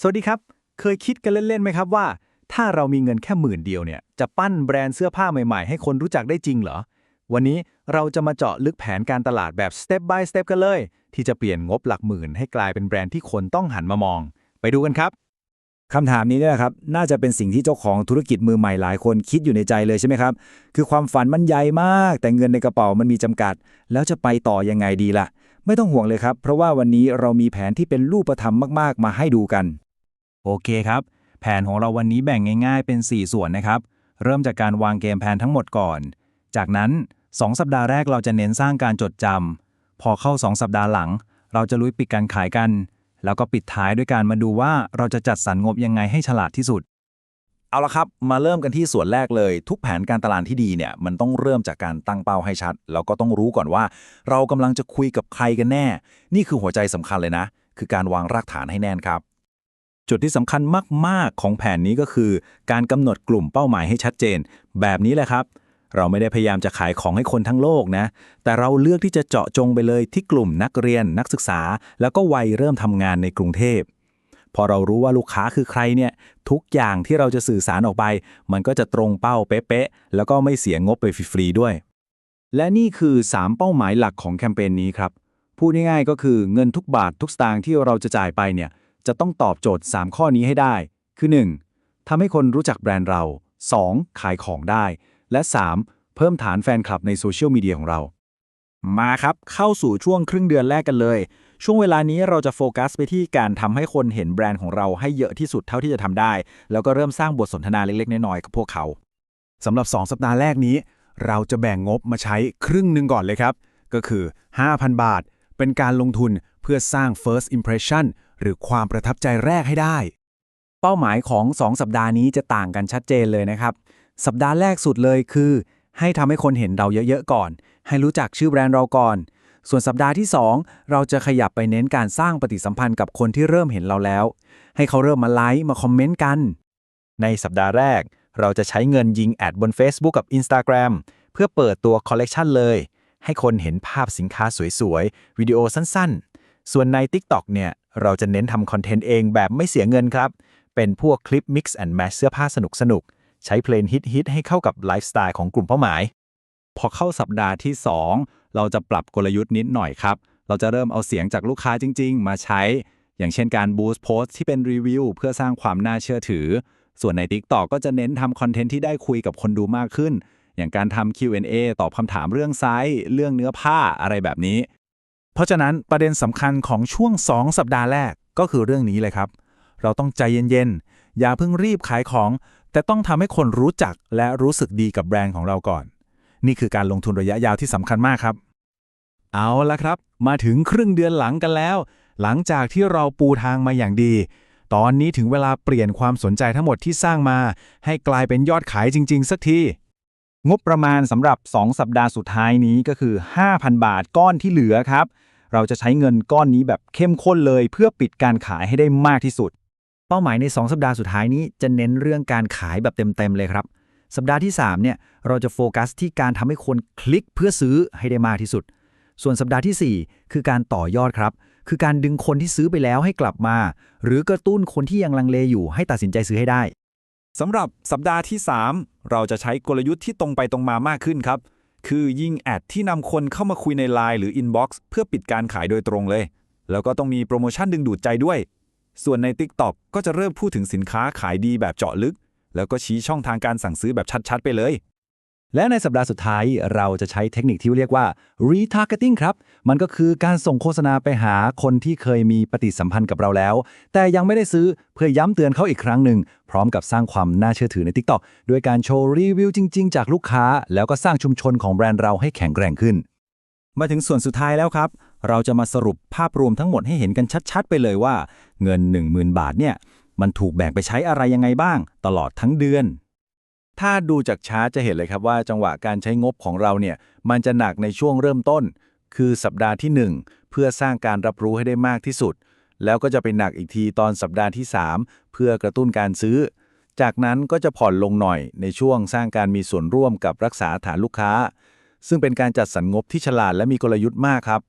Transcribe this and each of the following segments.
สวัสดีครับ เคยคิดกันเล่นๆไหมครับว่า ถ้าเรามีเงินแค่หมื่นเดียวเนี่ย จะปั้นแบรนด์เสื้อผ้าใหม่ๆ ให้คนรู้จักได้จริงเหรอ วันนี้เราจะมาเจาะลึกแผนการตลาดแบบ step by step กันเลย ที่จะเปลี่ยนงบหลักหมื่นให้กลายเป็นแบรนด์ที่คนต้องหันมามอง ไปดูกันครับคำถามนี้เนี่ยนะครับ น่าจะเป็นสิ่งที่เจ้าของธุรกิจมือใหม่หลายคนคิดอยู่ในใจเลยใช่ไหมครับ คือความฝันมันใหญ่มาก แต่เงินในกระเป๋ามันมีจำกัด แล้วจะไปต่อยังไงดีล่ะ ไม่ต้องห่วงเลยครับ เพราะว่าวันนี้เรามีแผนที่เป็นรูปธรรมมากๆ มาให้ดูกัน โอเคครับ แผนของเราวันนี้แบ่งง่าย ๆ เป็น 4 ส่วนนะครับ เริ่มจากการวางเกมแผนทั้งหมดก่อน จากนั้น 2 สัปดาห์แรกเราจะเน้นสร้างการจดจำพอเข้า 2 สัปดาห์หลัง เราจะลุยปิดการขายกัน แล้วก็ปิดท้ายด้วยการมาดูว่าเราจะจัดสรรงบยังไงให้ฉลาดที่สุด เอาละครับ มาเริ่มกันที่ส่วนแรกเลย ทุกแผนการตลาดที่ดีเนี่ยมันต้องเริ่มจากการตั้งเป้าให้ชัด แล้วก็ต้องรู้ก่อนว่า เรากำลังจะคุยกับใครกันแน่ นี่คือหัวใจสำคัญเลยนะ คือการวางรากฐานให้แน่นครับ จุดที่สำคัญมาก ๆ ของแผนนี้ก็คือ การกำหนดกลุ่มเป้าหมายให้ชัดเจน แบบนี้แหละครับ เราไม่ได้พยายามจะขายของให้คนทั้งโลกนะ แต่เราเลือกที่จะเจาะจงไปเลยที่กลุ่มนักเรียน นักศึกษา แล้วก็วัยเริ่มทำงานในกรุงเทพ พอเรารู้ว่าลูกค้าคือใครเนี่ย ทุกอย่างที่เราจะสื่อสารออกไป มันก็จะตรงเป้าเป๊ะๆ แล้วก็ไม่เสียงบไปฟรีๆด้วย และนี่คือ 3 เป้าหมายหลักของแคมเปญนี้ครับ พูดง่ายๆก็คือเงินทุกบาททุกสตางค์ที่เราจะจ่ายไปเนี่ย จะต้องตอบโจทย์ 3 ข้อนี้ให้ได้ คือ 1. ทำให้คนรู้จักแบรนด์เรา 2. ขายของได้ และ 3. เพิ่มฐานแฟนคลับในโซเชียลมีเดียของเรา มาครับ เข้าสู่ช่วงครึ่งเดือนแรกกันเลย ช่วงเวลานี้เราจะโฟกัสไปที่การทำให้คนเห็นแบรนด์ของเราให้เยอะที่สุดเท่าที่จะทำได้ แล้วก็เริ่มสร้างบทสนทนาเล็กๆ น้อยๆกับพวกเขาสำหรับ 2 สัปดาห์แรกนี้ เราจะแบ่งงบมาใช้ครึ่งหนึ่งก่อนเลยครับ ก็คือ 5,000 บาท เป็นการลงทุนเพื่อสร้าง first impression หรือความประทับใจแรกให้ได้ เป้าหมายของ 2 สัปดาห์นี้จะต่างกันชัดเจนเลยนะครับ สัปดาห์แรกสุดเลยคือ ให้ทำให้คนเห็นเราเยอะๆก่อน ให้รู้จักชื่อแบรนด์เราก่อน ส่วนสัปดาห์ที่ 2 เราจะขยับไปเน้นการสร้างปฏิสัมพันธ์กับคนที่เริ่มเห็นเราแล้ว ให้เขาเริ่มมาไลค์มาคอมเมนต์กัน ในสัปดาห์แรก เราจะใช้เงินยิงแอดบน Facebook กับ Instagram เพื่อเปิดตัวคอลเลกชันเลยให้คนเห็นภาพสินค้าสวยๆ วิดีโอสั้นๆ ส่วนใน TikTok เนี่ย เราจะเน้นทำคอนเทนต์เองแบบไม่เสียเงินครับ เป็นพวกคลิป Mix and Match เสื้อผ้าสนุกๆใช้เพลงฮิตๆให้เข้ากับไลฟ์สไตล์ของกลุ่มเป้าหมาย พอเข้าสัปดาห์ที่ 2 เราจะปรับกลยุทธ์นิดหน่อยครับ เราจะเริ่มเอาเสียงจากลูกค้าจริง ๆ มาใช้ อย่างเช่นการบูสต์โพสต์ที่เป็นรีวิวเพื่อสร้างความน่าเชื่อถือ ส่วนใน TikTok ก็จะเน้นทำคอนเทนต์ที่ได้คุยกับคนดูมากขึ้น อย่างการทำ Q&A ตอบคำถามเรื่องไซส์เรื่องเนื้อผ้าอะไรแบบนี้ เพราะฉะนั้นประเด็นสำคัญของช่วง 2 สัปดาห์แรกก็คือเรื่องนี้เลยครับ เราต้องใจเย็นๆ อย่าเพิ่งรีบขายของ แต่ต้องทำให้คนรู้จักและรู้สึกดีกับแบรนด์ของเราก่อน นี่คือการลงทุนระยะยาวที่สำคัญมากครับ เอาละครับ มาถึงครึ่งเดือนหลังกันแล้ว หลังจากที่เราปูทางมาอย่างดี ตอนนี้ถึงเวลาเปลี่ยนความสนใจทั้งหมดที่สร้างมา ให้กลายเป็นยอดขายจริง ๆ สักทีงบประมาณสำหรับ 2 สัปดาห์สุดท้ายนี้ก็คือ 5,000 บาทก้อนที่เหลือครับ เราจะใช้เงินก้อนนี้แบบเข้มข้นเลยเพื่อปิดการขายให้ได้มากที่สุด เป้าหมายใน 2 สัปดาห์สุดท้ายนี้จะเน้นเรื่องการขายแบบเต็มๆเลยครับ สัปดาห์ที่3เนี่ยเราจะโฟกัสที่การทำให้คนคลิกเพื่อซื้อให้ได้มากที่สุด ส่วนสัปดาห์ทีสี่ 4 คือการต่อยอดครับ คือการดึงคนที่ซื้อไปแล้วให้กลับมา หรือกระตุ้นคนที่ยังลังเลอยู่ให้ตัดสินใจซื้อให้ได้สำหรับสัปดาห์ที่ 3 เราจะใช้กลยุทธ์ที่ตรงไปตรงมามากขึ้นครับ คือยิงแอดที่นำคนเข้ามาคุยใน Line หรือ Inbox เพื่อปิดการขายโดยตรงเลย แล้วก็ต้องมีโปรโมชั่นดึงดูดใจด้วย ส่วนใน TikTok ก็จะเริ่มพูดถึงสินค้าขายดีแบบเจาะลึก แล้วก็ชี้ช่องทางการสั่งซื้อแบบชัดๆ ไปเลย และในสัปดาห์สุดท้ายเราจะใช้เทคนิคที่เรียกว่า retargeting ครับ มันก็คือการส่งโฆษณาไปหาคนที่เคยมีปฏิสัมพันธ์กับเราแล้ว แต่ยังไม่ได้ซื้อเพื่อย้ำเตือนเขาอีกครั้งหนึ่ง พร้อมกับสร้างความน่าเชื่อถือใน TikTok ด้วยการโชว์รีวิวจริง ๆ จากลูกค้า แล้วก็สร้างชุมชนของแบรนด์เราให้แข็งแกร่งขึ้น มาถึงส่วนสุดท้ายแล้วครับ เราจะมาสรุปภาพรวมทั้งหมดให้เห็นกันชัด ๆ ไปเลยว่า เงิน 10,000 บาทเนี่ยมันถูกแบ่งไปใช้อะไรยังไงบ้าง ตลอดทั้งเดือน ถ้าดูจากชาร์จะเห็นเลยครับว่าจังหวะการใช้งบของเราเนี่ยมันจะหนักในช่วงเริ่มต้น คือสัปดาห์ที่ 1 เพื่อสร้างการรับรู้ให้ได้มากที่สุด แล้วก็จะไปหนักอีกทีตอนสัปดาห์ที่ 3 เพื่อกระตุ้นการซื้อ จากนั้นก็จะผ่อนลงหน่อยในช่วงสร้างการมีส่วนร่วมกับรักษาฐานลูกค้า ซึ่งเป็นการจัดสรรงบที่ฉลาดและมีกลยุทธ์มากครับ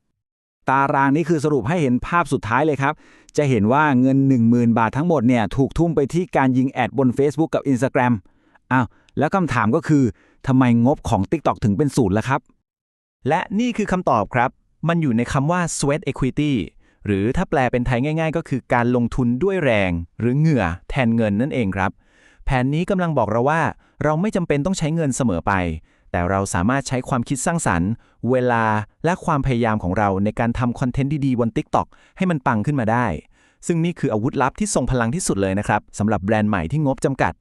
ตารางนี้คือสรุปให้เห็นภาพสุดท้ายเลยครับ จะเห็นว่าเงิน 10,000 บาททั้งหมดเนี่ยถูกทุ่มไปที่การยิงแอดบน Facebook กับ Instagram อ้าวแล้วคำถามก็คือทำไมงบของ TikTok ถึงเป็นศูนย์ล่ะครับ และนี่คือคำตอบครับ มันอยู่ในคำว่า sweat equity หรือถ้าแปลเป็นไทยง่าย ๆ ก็คือการลงทุนด้วยแรง หรือเหงื่อแทนเงินนั่นเองครับ แผนนี้กำลังบอกเราว่า เราไม่จำเป็นต้องใช้เงินเสมอไป แต่เราสามารถใช้ความคิดสร้างสรรค์ เวลาและความพยายามของเราในการทำคอนเทนต์ดีๆบน TikTok ให้มันปังขึ้นมาได้ ซึ่งนี่คืออาวุธลับที่ทรงพลังที่สุดเลยนะครับสำหรับแบรนด์ใหม่ที่งบจำกัด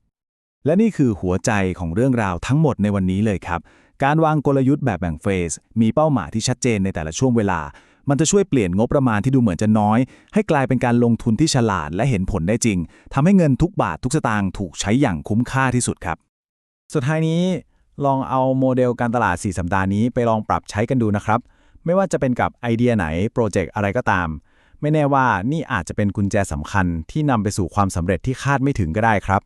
และนี่คือหัวใจของเรื่องราวทั้งหมดในวันนี้เลยครับ การวางกลยุทธ์แบบแบ่งเฟส มีเป้าหมายที่ชัดเจนในแต่ละช่วงเวลา มันจะช่วยเปลี่ยนงบประมาณที่ดูเหมือนจะน้อย ให้กลายเป็นการลงทุนที่ฉลาดและเห็นผลได้จริงทำให้เงินทุกบาททุกสตางค์ถูกใช้อย่างคุ้มค่าที่สุดครับ สุดท้ายนี้ ลองเอาโมเดลการตลาด 4 สัปดาห์นี้ไปลองปรับใช้กันดูนะครับ ไม่ว่าจะเป็นกับไอเดียไหนโปรเจกต์อะไรก็ตาม ไม่แน่ว่านี่อาจจะเป็นกุญแจสำคัญที่นำไปสู่ความสำเร็จที่คาดไม่ถึงก็ได้ครับ